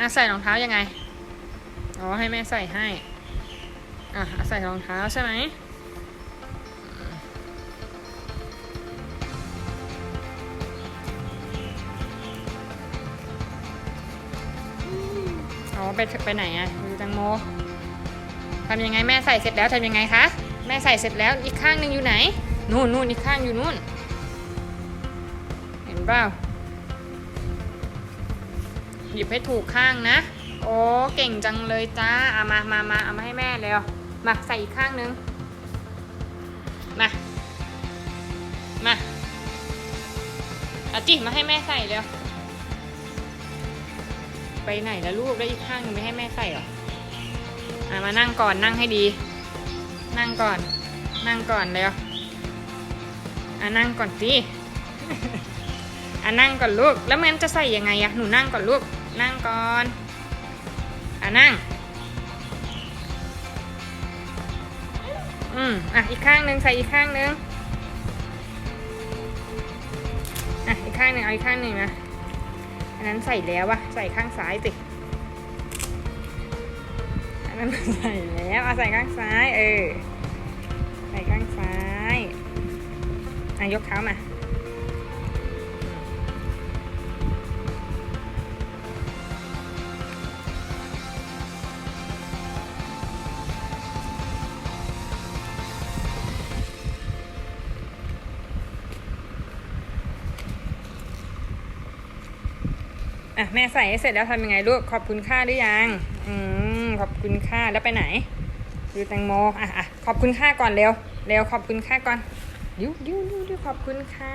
อะใส่รองเท้ายังไง อ๋อให้แม่ใส่ให้ อะใส่รองเท้าใช่ไหมอ๋อไปไปไหนอะดูแตงโมทำยังไงแม่ใส่เสร็จแล้วทำยังไงคะ แม่ใส่เสร็จแล้วอีกข้างหนึ่งอยู่ไหน นู่นนู่นอีกข้างอยู่นู่น เห็นเปล่า หยิบให้ถูกข้างนะ โอ้เก่งจังเลยจ้าเอามามามาเอามาให้แม่เร็วมาใส่อีกข้างนึงมามาเอาจิมาให้แม่ใส่เร็วไปไหนแล้วลูกแล้วอีกข้างนึงไม่ให้แม่ใส่เหรออะมานั่งก่อนนั่งให้ดี นั่งก่อน นั่งก่อนเร็วอะนั่งก่อนสิอะนั่งก่อนลูก แล้วมันจะใส่ยังไงอะหนูนั่งก่อนลูก นั่งก่อน อะนั่ง อืมอะอีกข้างหนึ่งใส่อีกข้างหนึ่งอะอีกข้างหนึ่งเอาอีกข้างหนึ่งนะ อันนั้นใส่แล้ววะใส่ข้างซ้ายสิ อันนั้นใส่แล้วเอาใส่ข้างซ้ายเออ ใส่ข้างซ้าย อะยกเท้ามา อะแม่ใส่ให้เสร็จแล้วทำยังไงลูกขอบคุณค่าหรือยัง อืมขอบคุณค่าแล้วไปไหน ดูแตงโมอะอะขอบคุณค่าก่อนเร็วเร็วขอบคุณค่าก่อน ยิ้วยิ้วยิ้วขอบคุณค่า